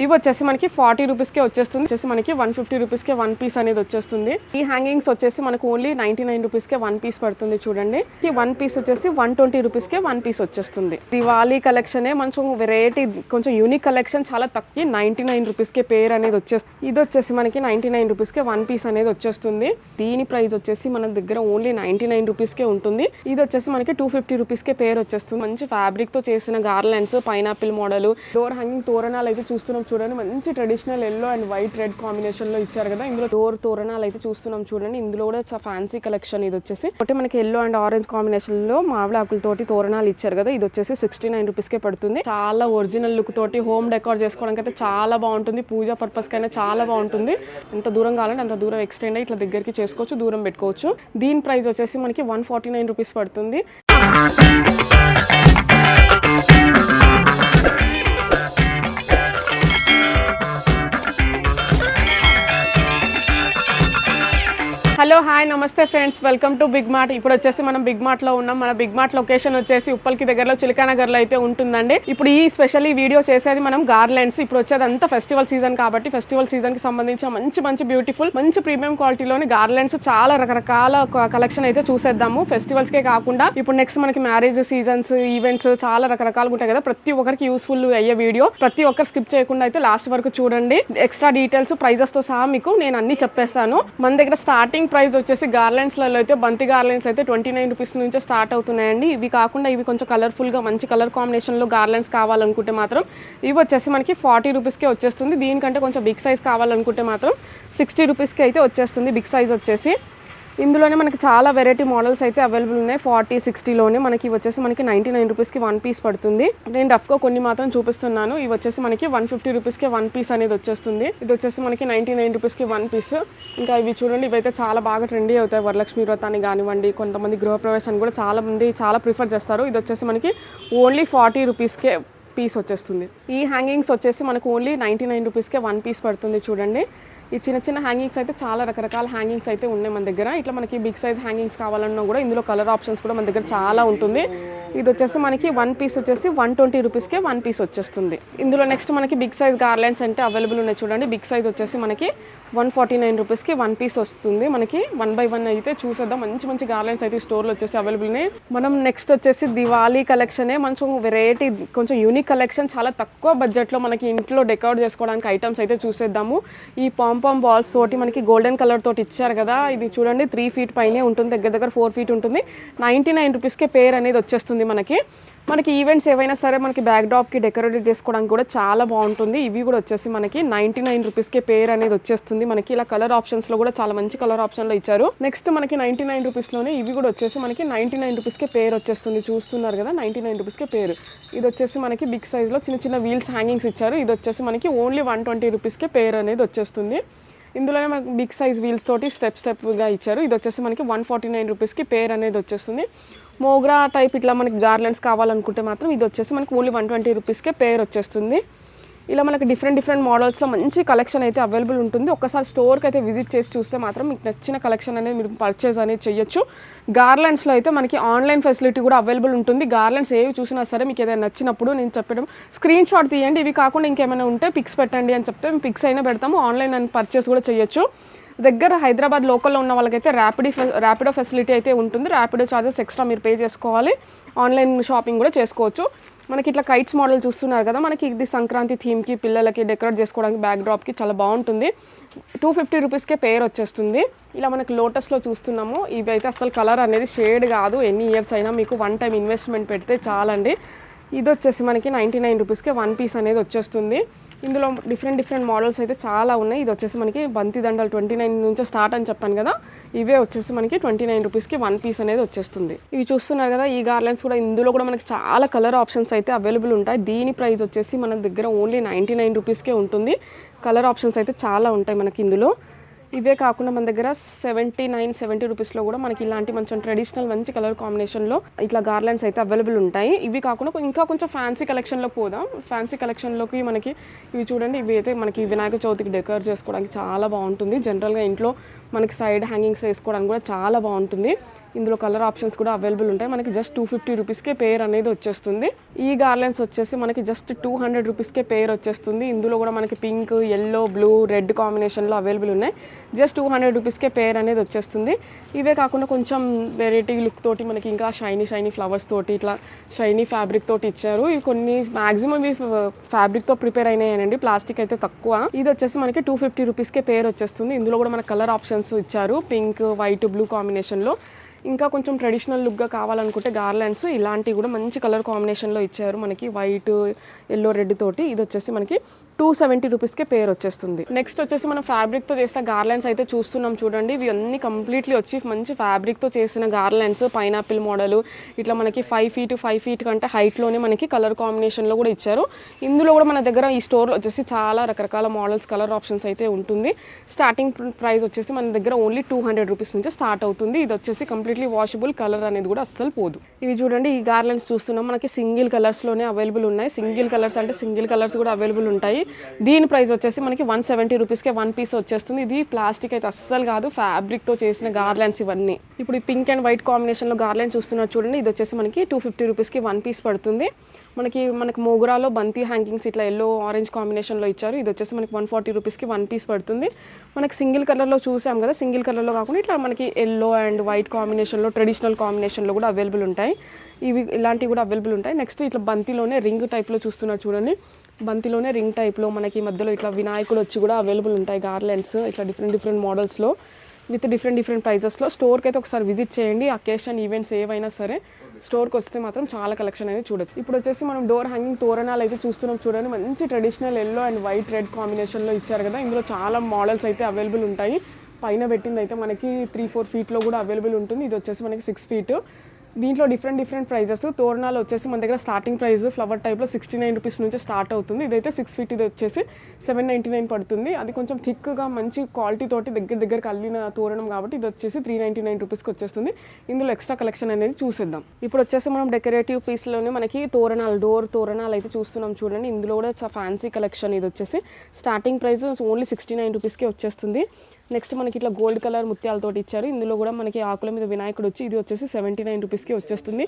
ఇవి వచ్చేసి మనకి ఫార్టీ రూపీస్కే వచ్చేస్తుంది. వచ్చేసి మనకి వన్ ఫిఫ్టీ రూపీస్కే వన్ పీస్ అనేది వచ్చేస్తుంది. ఈ హ్యాంగింగ్స్ వచ్చేసి మనకు ఓన్లీ నైన్టీ నైన్ రూపీస్కే వన్ పీస్ పడుతుంది చూడండి. ఈ వన్ పీస్ వచ్చేసి వన్ ట్వంటీ రూపీస్కే వన్ పీస్ వచ్చేస్తుంది. దివాళీ కలెక్షనే కొంచెం వెరైటీ కొంచెం యూనిక్ కలెక్షన్ చాలా తక్కువ. నైన్టీ నైన్ రూపీస్కే పేర్ అనేది వచ్చేస్తుంది. ఇది వచ్చేసి మనకి నైన్టీ నైన్ రూపీస్కే వన్ పీస్ అనేది వచ్చేస్తుంది. దీని ప్రైస్ వచ్చేసి మన దగ్గర ఓన్లీ నైన్టీ నైన్ రూపీస్కే ఉంటుంది. ఇది వచ్చేసి మనకి టూ ఫిఫ్టీ రూపీస్కే పేర్ వచ్చేస్తుంది. మంచి ఫ్యాబ్రిక్తో చేసిన garlands pineapple model door hanging తోరణాలు అయితే చూస్తున్నాం చూడండి. మంచి traditional yellow and white red కాంబినేషన్లో ఇచ్చారు కదా. ఇందులో డోర్ తోరణాలు అయితే చూస్తున్నాం చూడండి. ఇందులో కూడా ఫ్యాన్సీ కలెక్షన్ ఇది వచ్చేసి. ఒకటి మనకి ఎల్లో అండ్ ఆరెంజ్ కాంబినేషన్లో మామిడి ఆకులతోటి తోరణాలు ఇచ్చారు కదా. ఇది వచ్చేసి సిక్స్టీ నైన్ రూపీస్ కే పడుతుంది. చాలా ఒరిజినల్ లుక్ తోటి హోమ్ డెకోర్ చేసుకోవడానికి అయితే చాలా బాగుంటుంది. పూజ పర్పస్ కైనా చాలా బాగుంటుంది. ఎంత దూరం కావాలంటే అంత దూరం ఎక్స్టెండ్ అయ్యి ఇట్లా దగ్గరికి చేసుకోవచ్చు దూరం పెట్టుకోవచ్చు. దీని ప్రైస్ వచ్చేసి మనకి వన్ ఫార్టీ నైన్ రూపీస్ పడుతుంది. హలో హాయ్ నమస్తే friends. Welcome to Big Mart. ఇప్పుడు వచ్చేసి మనం బిగ్ మార్ట్లో ఉన్నాం. మన బిగ్ మార్ట్ లొకేషన్ వచ్చేసి ఉప్పల్కి దగ్గరలో చిలకానగర్లో అయితే ఉంటుందండి. ఇప్పుడు ఈ స్పెషల్ ఈ వీడియో చేసేది మనం గార్లెండ్స్. ఇప్పుడు వచ్చేది అంతా ఫెస్టివల్ సీజన్ కాబట్టి ఫెస్టివల్ సీజన్కి సంబంధించిన మంచి మంచి బ్యూటిఫుల్ మంచి ప్రీమియం క్వాలిటీలోని గార్లెండ్స్ చాలా రకరకాల కలెక్షన్ అయితే చూసేద్దాము. ఫెస్టివల్స్ కే కాకుండా ఇప్పుడు నెక్స్ట్ మనకి మ్యారేజ్ సీజన్స్ ఈవెంట్స్ చాలా రకరకాలుగా ఉంటాయి కదా. ప్రతి ఒక్కరికి యూస్ఫుల్ అయ్యే వీడియో ప్రతి ఒక్కరు స్కిప్ చేయకుండా అయితే లాస్ట్ వరకు చూడండి. ఎక్స్ట్రా డీటెయిల్స్ ప్రైజెస్తో సహా మీకు నేను అన్ని చెప్పేస్తాను. మన దగ్గర స్టార్టింగ్ ప్రైస్ వచ్చేసి గార్లెండ్స్లలో అయితే బంతి గార్లెండ్స్ అయితే ట్వంటీ నైన్ రూపీస్ నుంచి స్టార్ట్ అవుతున్నాయండి. ఇవి కాకుండా ఇవి కొంచెం కలర్ఫుల్గా మంచి కలర్ కాంబినేషన్లో గార్లెండ్స్ కావాలనుకుంటే మాత్రం ఇవి వచ్చేసి మనకి ఫార్టీ రూపీస్కే వచ్చేస్తుంది. దీనికంటే కొంచెం బిగ్ సైజ్ కావాలనుకుంటే మాత్రం సిక్స్టీ రూపీస్కి అయితే వచ్చేస్తుంది బిగ్ సైజ్ వచ్చేసి. ఇందులోనే మనకి చాలా వెరైటీ మోడల్స్ అయితే అవైలబుల్ ఉన్నాయి. ఫార్టీ సిక్స్టీలోనే మనకి వచ్చేసి మనకి నైంటీ నైన్ రూపీస్కి వన్ పీస్ పడుతుంది. నేను రఫ్గా కొన్ని మాత్రం చూపిస్తున్నాను. ఇవి వచ్చేసి మనకి వన్ ఫిఫ్టీ రూపీస్కి వన్ పీస్ అనేది వచ్చేస్తుంది. ఇది వచ్చేసి మనకి నైంటీ నైన్ రూపీస్కి వన్ పీస్ ఇంకా ఇవి చూడండి ఇవైతే చాలా బాగా ట్రెండీ అవుతాయి. వరలక్ష్మి వ్రతాన్ని కానివ్వండి కొంతమంది గృహప్రవేశాన్ని కూడా చాలా మంది చాలా ప్రిఫర్ చేస్తారు. ఇది వచ్చేసి మనకి ఓన్లీ ఫార్టీ రూపీస్కే పీస్ వచ్చేస్తుంది. ఈ హ్యాంగింగ్స్ వచ్చేసి మనకు ఓన్లీ నైంటీ నైన్ రూపీస్కే వన్ పీస్ పడుతుంది చూడండి. ఈ చిన్న చిన్న హ్యాంగింగ్స్ అయితే చాలా రకరకాల హ్యాంగింగ్స్ అయితే ఉన్నాయి మన దగ్గర. ఇట్లా మనకి బిగ్ సైజ్ హ్యాంగింగ్స్ కావాలన్నా కూడా ఇందులో కలర్ ఆప్షన్స్ కూడా మన దగ్గర చాలా ఉంటుంది. ఇది వచ్చేసి మనకి వన్ పీస్ వచ్చేసి వన్ ట్వంటీ రూపీస్కే వన్ పీస్ వచ్చేస్తుంది. ఇందులో నెక్స్ట్ మనకి బిగ్ సైజ్ గార్లెండ్స్ అంటే అవైలబుల్ ఉన్నాయి చూడండి. బిగ్ సైజ్ వచ్చేసి మనకి వన్ ఫార్టీ నైన్ రూపీస్కి వన్ పీస్ వస్తుంది. మనకి వన్ బై వన్ అయితే చూసేద్దాం. మంచి మంచి గార్లెండ్స్ అయితే స్టోర్లో వచ్చేసి అవైలబుల్ ఉన్నాయి. మనం నెక్స్ట్ వచ్చేసి దివాళీ కలెక్షనే కొంచెం వెరైటీ కొంచెం యూనిక్ కలెక్షన్ చాలా తక్కువ బడ్జెట్లో మనకి ఇంట్లో డెకరేట్ చేసుకోవడానికి ఐటమ్స్ అయితే చూసేద్దాము. ఈ పాంపామ్ బాల్స్ తోటి మనకి గోల్డెన్ కలర్ తోటి ఇచ్చారు కదా. ఇది చూడండి త్రీ ఫీట్ పైనే ఉంటుంది. దగ్గర దగ్గర ఫోర్ ఫీట్ ఉంటుంది. నైంటీ నైన్ రూపీస్కే పేర్ అనేది వచ్చేస్తుంది. మనకి. మనకి ఈవెంట్స్ ఏవైనా సరే మనకి బ్యాక్ డ్రాప్కి డెకరేట్ చేసుకోవడానికి కూడా చాలా బాగుంటుంది. ఇవి కూడా వచ్చేసి మనకి నైంటీ నైన్ రూపీస్కే పేర్ అనేది వచ్చేస్తుంది. మనకి ఇలా కలర్ ఆప్షన్స్లో కూడా చాలా మంచి కలర్ ఆప్షన్లో ఇచ్చారు. నెక్స్ట్ మనకి నైంటీ నైన్ రూపీస్లోనే ఇవి కూడా వచ్చేసి మనకి నైంటీ నైన్ రూపీస్కే పేర్ వచ్చేస్తుంది. చూస్తున్నారు కదా నైంటీ నైన్ రూపీస్కే పేరు ఇది వచ్చేసి మనకి బిగ్ సైజ్లో చిన్న చిన్న వీల్స్ హ్యాంగింగ్స్ ఇచ్చారు. ఇది వచ్చేసి మనకి ఓన్లీ వన్ ట్వంటీ రూపీస్కే పేర్ అనేది వచ్చేస్తుంది. ఇందులోనే మనకి బిగ్ సైజ్ వీల్స్ తోటి స్టెప్ స్టెప్గా ఇచ్చారు. ఇది వచ్చేసి మనకి వన్ ఫార్టీ నైన్ రూపీస్కి పేర్ అనేది వచ్చేస్తుంది. మోగ్రా టైప్ ఇట్లా మనకి గార్లెండ్స్ కావాలనుకుంటే మాత్రం ఇది వచ్చేసి మనకి ఓన్లీ వన్ ట్వంటీ రూపీస్కే పేర్ వచ్చేస్తుంది. ఇలా మనకి డిఫరెంట్ డిఫరెంట్ మోడల్స్లో మంచి కలెక్షన్ అయితే అవైలబుల్ ఉంటుంది. ఒకసారి స్టోర్కి అయితే విజిట్ చేసి చూస్తే మాత్రం మీకు నచ్చిన కలెక్షన్ అనేది మీరు పర్చేస్ అనేది చేయొచ్చు. గార్లెండ్స్లో అయితే మనకి ఆన్లైన్ ఫెసిలిటీ కూడా అవైలబుల్ ఉంటుంది. గార్లెండ్స్ ఏవి చూసినా సరే మీకు ఏదైనా నచ్చినప్పుడు నేను చెప్పడం స్క్రీన్ షాట్ తీయండి. ఇవి కాకుండా ఇంకేమైనా ఉంటే పిక్స్ పెట్టండి అని చెప్తే మేము పిక్స్ అయినా పెడతాము. ఆన్లైన్ అని పర్చేస్ కూడా చేయొచ్చు. దగ్గర హైదరాబాద్ లోకల్లో ఉన్న వాళ్ళకైతే ర్యాపిడీ ర్యాపిడో ఫెసిలిటీ అయితే ఉంటుంది. ర్యాపిడో చార్జెస్ ఎక్స్ట్రా మీరు పే చేసుకోవాలి. ఆన్లైన్ షాపింగ్ కూడా చేసుకోవచ్చు. మనకి ఇట్లా కైట్స్ మోడల్ చూస్తున్నారు కదా మనకి ఇది సంక్రాంతి థీమ్కి పిల్లలకి డెకరేట్ చేసుకోవడానికి బ్యాక్ డ్రాప్కి చాలా బాగుంటుంది. టూ ఫిఫ్టీ రూపీస్కే పేర్ వచ్చేస్తుంది. ఇలా మనకి లోటస్లో చూస్తున్నాము. ఇవి అయితే అసలు కలర్ అనేది షేడ్ కాదు. ఎన్ని ఇయర్స్ అయినా మీకు వన్ టైం ఇన్వెస్ట్మెంట్ పెడితే చాలండి. ఇది వచ్చేసి మనకి నైంటీ నైన్ రూపీస్కే వన్ పీస్ అనేది వచ్చేస్తుంది. ఇందులో డిఫరెంట్ డిఫరెంట్ మోడల్స్ అయితే చాలా ఉన్నాయి. ఇది వచ్చేసి మనకి బంతి దండలు ట్వంటీ నైన్ నుంచి స్టార్ట్ అని చెప్పాను కదా. ఇవే వచ్చేసి మనకి ట్వంటీ నైన్ రూపీస్కి వన్ పీస్ అనేది వచ్చేస్తుంది. ఇవి చూస్తున్నారు కదా ఈ గార్లెన్స్ కూడా ఇందులో కూడా మనకి చాలా కలర్ ఆప్షన్స్ అయితే అవైలబుల్ ఉంటాయి. దీని ప్రైస్ వచ్చేసి మన దగ్గర ఓన్లీ నైంటీ నైన్ రూపీస్కే ఉంటుంది. కలర్ ఆప్షన్స్ అయితే చాలా ఉంటాయి మనకి ఇందులో. ఇవే కాకుండా మన దగ్గర సెవెంటీ నైన్ సెవెంటీ రూపీస్లో కూడా మనకి ఇలాంటి మంచి ట్రెడిషనల్ మంచి కలర్ కాంబినేషన్లో ఇట్లా గార్లెండ్స్ అయితే అవైలబుల్ ఉంటాయి. ఇవి కాకుండా ఇంకా కొంచెం ఫ్యాన్సీ కలెక్షన్లో పోదాం. ఫ్యాన్సీ కలెక్షన్లోకి మనకి ఇవి చూడండి ఇవి అయితే మనకి వినాయక చవితికి డెకరేట్ చేసుకోవడానికి చాలా బాగుంటుంది. జనరల్గా ఇంట్లో మనకి సైడ్ హ్యాంగింగ్స్ వేసుకోవడానికి కూడా చాలా బాగుంటుంది. ఇందులో కలర్ ఆప్షన్స్ కూడా అవైలబుల్ ఉంటాయి. మనకి జస్ట్ టూ ఫిఫ్టీ రూపీస్కే పేర్ అనేది వచ్చేస్తుంది. ఈ గార్లెన్స్ వచ్చేసి మనకి జస్ట్ టూ హండ్రెడ్ రూపీస్కే పేర్ వచ్చేస్తుంది. ఇందులో కూడా మనకి పింక్ ఎల్లో బ్లూ రెడ్ కాంబినేషన్లో అవైలబుల్ ఉన్నాయి. జస్ట్ టూ హండ్రెడ్ రూపీస్కే పేర్ అనేది వచ్చేస్తుంది. ఇవే కాకుండా కొంచెం వెరైటీ లుక్ తోటి మనకి ఇంకా షైనీ షైనీ ఫ్లవర్స్ తోటి ఇట్లా షైనీ ఫ్యాబ్రిక్ తోటి ఇచ్చారు. ఇవి కొన్ని మాక్సిమం ఇవి ఫ్యాబ్రిక్తో ప్రిపేర్ అయినాయనండి. ప్లాస్టిక్ అయితే తక్కువ. ఇది వచ్చేసి మనకి టూ ఫిఫ్టీ రూపీస్కే పేర్ వచ్చేస్తుంది. ఇందులో కూడా మనకి కలర్ ఆప్షన్స్ ఇచ్చారు. పింక్ వైట్ బ్లూ కాంబినేషన్లో ఇంకా కొంచెం ట్రెడిషనల్ లుక్గా కావాలనుకుంటే గార్లాండ్స్ ఇలాంటివి కూడా మంచి కలర్ కాంబినేషన్లో ఇచ్చారు మనకి. వైట్ ఎల్లో రెడ్ తోటి. ఇది వచ్చేసి మనకి టూ సెవెంటీ రూపీస్కే పేర్ వచ్చేస్తుంది. నెక్స్ట్ వచ్చేసి మనం ఫ్యాబ్రిక్తో చేసిన గార్లెన్స్ అయితే చూస్తున్నాం చూడండి. ఇవి అన్ని కంప్లీట్లీ వచ్చి మంచి ఫ్యాబ్రిక్తో చేసిన గార్లెన్స్ పైనాపిల్ మోడల్ ఇట్లా మనకి ఫైవ్ ఫీట్ ఫైవ్ ఫీట్ కంటే హైట్లోనే మనకి కలర్ కాంబినేషన్లో కూడా ఇచ్చారు. ఇందులో కూడా మన దగ్గర ఈ స్టోర్లో వచ్చేసి చాలా రకరకాల మోడల్స్ కలర్ ఆప్షన్స్ అయితే ఉంటుంది. స్టార్టింగ్ ప్రైస్ వచ్చేసి మన దగ్గర ఓన్లీ టూ హండ్రెడ్ రూపీస్ నుంచి స్టార్ట్ అవుతుంది. ఇది వచ్చేసి కంప్లీట్లీ వాషబుల్ కలర్ అనేది కూడా అస్సలు పోదు. ఇవి చూడండి ఈ గార్లెండ్స్ చూస్తున్నాం. మనకి సింగిల్ కలర్స్లోనే అవైలబుల్ ఉన్నాయి. సింగిల్ కలర్స్ అంటే సింగిల్ కలర్స్ కూడా అవైలబుల్ ఉంటాయి. దీని ప్రైస్ వచ్చేసి మనకి వన్ సెవెంటీ రూపీస్కే వన్ పీస్ వచ్చేస్తుంది. ఇది ప్లాస్టిక్ అయితే అస్సలు కాదు ఫ్యాబ్రిక్తో చేసిన గార్లెండ్స్ ఇవన్నీ. ఇప్పుడు ఈ పింక్ అండ్ వైట్ కాంబినేషన్లో గార్లెండ్స్ చూస్తున్నారు చూడండి ఇది వచ్చేసి మనకి టూ ఫిఫ్టీ రూపీస్కి వన్ పీస్ పడుతుంది. మనకి మనకి మోగురాలో బంతి హ్యాంగింగ్స్ ఇట్లా ఎల్లో ఆరెంజ్ కాంబినేషన్లో ఇచ్చారు. ఇది వచ్చేసి మనకి వన్ ఫార్టీ రూపీస్కి వన్ పీస్ పడుతుంది. మనకి సింగిల్ కలర్లో చూసాం కదా సింగిల్ కలర్లో కాకుండా ఇట్లా మనకి ఎల్లో అండ్ వైట్ కాంబినేషన్లో ట్రెడిషనల్ కాంబినేషన్లో కూడా అవైలబుల్ ఉంటాయి. ఇవి ఇలాంటివి కూడా అవైలబుల్ ఉంటాయి. నెక్స్ట్ ఇట్లా బంతిలోనే రింగ్ టైప్లో చూస్తున్నారు చూడండి. బంతిలోనే రింగ్ టైప్లో మనకి మధ్యలో ఇట్లా వినాయకుడు వచ్చి కూడా అవైలబుల్ ఉంటాయి గార్లెండ్స్ ఇట్లా డిఫరెంట్ డిఫరెంట్ మోడల్స్లో విత్ డిఫరెంట్ డిఫరెంట్ ప్రైజెస్లో స్టోర్కి అయితే ఒకసారి విజిట్ చేయండి. అకేషన్ ఈవెంట్స్ ఏవైనా సరే స్టోర్కి వస్తే మాత్రం చాలా కలెక్షన్ అనేది చూడొచ్చు. ఇప్పుడు వచ్చేసి మనం డోర్ హ్యాంగింగ్ తోరణాలు అయితే చూస్తున్నాం చూడండి. మంచి traditional yellow and white red కాంబినేషన్లో ఇచ్చారు కదా. ఇందులో చాలా మోడల్స్ అయితే అవైలబుల్ ఉంటాయి. పైన పెట్టింది అయితే మనకి త్రీ ఫోర్ ఫీట్లో కూడా అవైలబుల్ ఉంటుంది. ఇది వచ్చేసి మనకి సిక్స్ ఫీట్ దీంట్లో డిఫరెంట్ డిఫరెంట్ ప్రైజెస్ తోరణాలు వచ్చేసి మన దగ్గర స్టార్టింగ్ ప్రైస్ ఫ్లవర్ టైప్లో సిక్స్టీ నైన్ రూపీస్ నుంచి స్టార్ట్ అవుతుంది. ఇదైతే సిక్స్ ఫీట్ ఇది వచ్చేసి సెవెన్ నైంటీ నైన్ పడుతుంది. అది కొంచెం థిక్గా మంచి క్వాలిటీ తోటి దగ్గర దగ్గరకు అల్లిన తోరణం కాబట్టి ఇది వచ్చేసి త్రీ నైంటీ నైన్ రూపీస్కి వచ్చేస్తుంది. ఇందులో ఎక్స్ట్రా కలెక్షన్ అనేది చూసేద్దాం. ఇప్పుడు వచ్చేసి మనం డెకరేటివ్ పీస్లోనే మనకి తోరణాలు డోర్ తోరణాలు అయితే చూస్తున్నాం చూడండి. ఇందులో కూడా ఫ్యాన్సీ కలెక్షన్ ఇది వచ్చేసి. Starting price only sixty nine రూపీస్కి వచ్చేస్తుంది. నెక్స్ట్ మనకి ఇట్లా గోల్డ్ కలర్ ముత్యాలతో ఇచ్చారు. ఇందులో కూడా మనకి ఆకుల మీద వినాయకుడు వచ్చి ఇది వచ్చేసి సెవెంటీ నైన్ రూపీస్కి వచ్చేస్తుంది.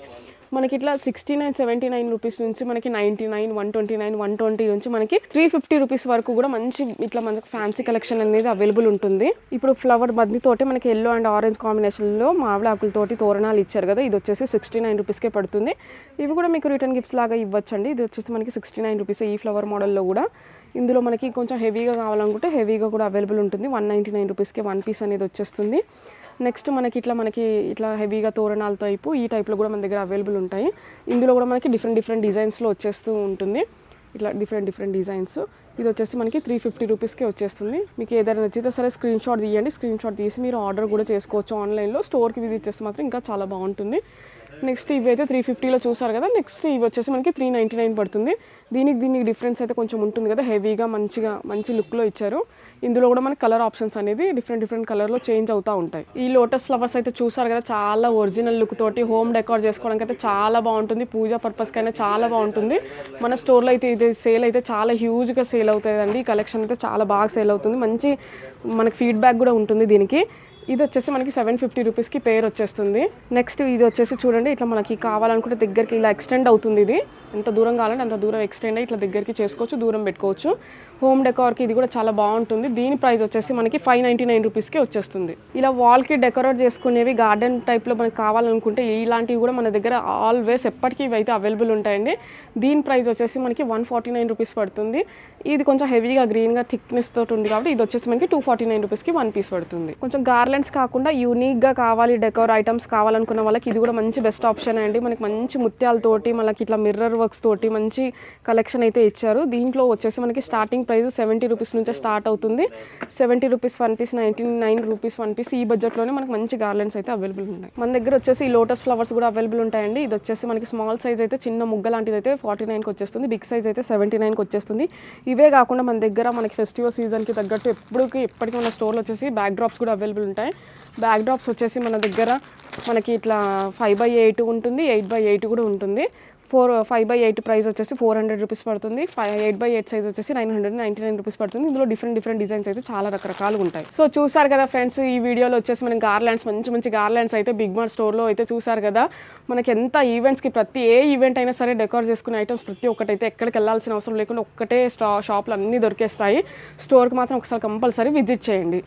మనకి ఇట్లా sixty nine seventy nine rupees నుంచి మనకి ninety nine one twenty nine one twenty నుంచి మనకి త్రీ ఫిఫ్టీ రూపీస్ వరకు కూడా మంచి ఇట్లా మనకి ఫ్యాన్సీ కలెక్షన్ అనేది అవైలబుల్ ఉంటుంది. ఇప్పుడు ఫ్లవర్ తోటి మనకి ఎల్లో అండ్ ఆరెంజ్ కాంబినేషన్లో మామిడి ఆకులతోటి తోరణాలు ఇచ్చారు కదా ఇది వచ్చేసి సిక్స్టీ నైన్ రూపీస్కే పడుతుంది. ఇవి కూడా మీకు రిటర్న్ గిఫ్ట్స్ లాగా ఇవ్వచ్చండి. ఇది వచ్చేసి మనకి సిక్స్టీ నైన్ రూపీస్ ఈ ఫ్లవర్ మోడల్లో కూడా. ఇందులో మనకి కొంచెం హెవీగా కావాలనుకుంటే హెవీగా కూడా అవైలబుల్ ఉంటుంది. వన్ నైంటీ నైన్ రూపీస్కి వన్ పీస్ అనేది వచ్చేస్తుంది. నెక్స్ట్ మనకి ఇట్లా మనకి ఇట్లా హెవీగా తోరణాల టైపు ఈ టైప్లో కూడా మన దగ్గర అవైలబుల్ ఉంటాయి. ఇందులో కూడా మనకి డిఫరెంట్ డిఫరెంట్ డిజైన్స్లో వచ్చేస్తూ ఉంటుంది. ఇట్లా డిఫరెంట్ డిఫరెంట్ డిజైన్స్. ఇది వచ్చేసి మనకి త్రీ ఫిఫ్టీ రూపీస్కి వచ్చేస్తుంది. మీకు ఏదైనా నచ్చితే సరే స్క్రీన్ షాట్ తీయండి. స్క్రీన్ షాట్ తీసి మీరు ఆర్డర్ కూడా చేసుకోవచ్చు ఆన్లైన్లో. స్టోర్కి విజిట్ చేస్తే మాత్రం ఇంకా చాలా బాగుంటుంది. నెక్స్ట్ ఇవి అయితే త్రీ ఫిఫ్టీలో చూసారు కదా నెక్స్ట్ ఇవి వచ్చేసి మనకి త్రీ నైంటీ నైన్ పడుతుంది. దీనికి దీనికి డిఫరెన్స్ అయితే కొంచెం ఉంటుంది కదా హెవీగా మంచిగా మంచి లుక్లో ఇచ్చారు. ఇందులో కూడా మనకి కలర్ ఆప్షన్స్ అనేది డిఫరెంట్ డిఫరెంట్ కలర్లో చేంజ్ అవుతూ ఉంటాయి. ఈ లోటస్ ఫ్లవర్స్ అయితే చూసారు కదా చాలా ఒరిజినల్ లుక్ తోటి హోమ్ డెకార్ చేసుకోవడానికి అయితే చాలా బాగుంటుంది. పూజా పర్పస్కి అయినా చాలా బాగుంటుంది. మన స్టోర్లో అయితే ఇది సేల్ అయితే చాలా హ్యూజ్గా సేల్ అవుతుందండి ఈ కలెక్షన్ అయితే చాలా బాగా సేల్ అవుతుంది. మంచి మనకి ఫీడ్బ్యాక్ కూడా ఉంటుంది దీనికి. ఇది వచ్చేసి మనకి సెవెన్ ఫిఫ్టీ రూపీస్కి పేర్ వచ్చేస్తుంది. నెక్స్ట్ ఇది వచ్చేసి చూడండి ఇట్లా మనకి కావాలనుకుంటే దగ్గరికి ఇలా ఎక్స్టెండ్ అవుతుంది ఇది. ఎంత దూరం కావాలంటే అంత దూరం ఎక్స్టెండ్ అయ్యి ఇట్లా దగ్గరికి చేసుకోవచ్చు దూరం పెట్టుకోవచ్చు. హోమ్ డెకార్కి ఇది కూడా చాలా బాగుంటుంది. దీని ప్రైస్ వచ్చేసి మనకి ఫైవ్ నైంటీ నైన్ రూపీస్కి వచ్చేస్తుంది. ఇలా వాల్కి డెకరేట్ చేసుకునేవి గార్డెన్ టైప్లో మనకి కావాలనుకుంటే ఇలాంటివి కూడా మన దగ్గర ఆల్వేస్ ఎప్పటికీ ఇవి అయితే అవైలబుల్ ఉంటాయండి. దీని ప్రైస్ వచ్చేసి మనకి వన్ ఫార్టీ నైన్ రూపీస్ పడుతుంది. ఇది కొంచెం హెవీగా గ్రీన్గా థిక్నెస్ తోటి ఉంది కాబట్టి ఇది వచ్చేసి మనకి టూ ఫార్టీ నైన్ రూపీస్కి వన్ పీస్ పడుతుంది. కొంచెం గార్లెండ్స్ కాకుండా యూనిక్గా కావాలి డెకోర్ ఐటమ్స్ కావాలనుకున్న వాళ్ళకి ఇది కూడా మంచి బెస్ట్ ఆప్షన్ అండి. మనకి మంచి ముత్యాలతోటి మనకి ఇట్లా మిర్రర్ వర్క్స్ తోటి మంచి కలెక్షన్ అయితే ఇచ్చారు. దీంట్లో వచ్చేసి మనకి స్టార్టింగ్ ప్రైస్ సెవెంటీ రూపీస్ నుంచే స్టార్ట్ అవుతుంది. Seventy rupees one piece ninety nine rupees one piece ఈ బడ్జెట్లోనే మనకి మంచి గార్లెండ్స్ అయితే అవైలబుల్ ఉన్నాయి. మన దగ్గర వచ్చేసి ఈ లోటస్ ఫ్లవర్స్ కూడా అవైలబుల్ ఉంటాయండి. ఇది వచ్చేసి మనకి స్మాల్ సైజ్ అయితే చిన్న ముగ్గ లాంటిది అయితే ఫార్టీ నైన్కి వచ్చేస్తుంది. బిగ్ సైజ్ అయితే సెవెంటీ నైన్కి వచ్చేస్తుంది. ఇవే కాకుండా మన దగ్గర మనకి ఫెస్టివల్ సీజన్కి తగ్గట్టు ఎప్పటికి ఎప్పటికీ మన స్టోర్లో వచ్చేసి బ్యాక్ డ్రాప్స్ కూడా అవైలబుల్ ఉంటాయి. బ్యాక్ డ్రాప్స్ వచ్చేసి మన దగ్గర మనకి ఇట్లా ఫైవ్ బై ఎయిట్ ఉంటుంది ఎయిట్ బై ఎయిట్ కూడా ఉంటుంది. Four five by eight price వచ్చేసి ఫోర్ హండ్రెడ్ రూపీస్ పడుతుంది. Five eight by eight size వచ్చేసి nine hundred ninety nine rupees పడుతుంది. ఇందులో డిఫరెంట్ డిఫరెంట్ డిజైన్స్ అయితే చాలా రకరకాలు ఉంటాయి. సో చూసారు కదా ఫ్రెండ్స్ ఈ వీడియోలో వచ్చేసి మనం గార్లాండ్స్ మంచి మంచి గార్లాండ్స్ అయితే బిగ్ మార్ట్ స్టోర్లో అయితే చూసారు కదా. మనకి ఎంత ఈవెంట్స్కి ప్రతి ఏ ఈవెంట్ అయినా సరే డెకోర్ చేసుకునే ఐటమ్స్ ప్రతి ఒక్కటైతే ఎక్కడికి వెళ్ళాల్సిన అవసరం లేకుండా ఒక్కటే స్టా షాప్లు అన్నీ దొరికేస్తాయి. స్టోర్కి మాత్రం ఒకసారి కంపల్సరీ విజిట్ చేయండి.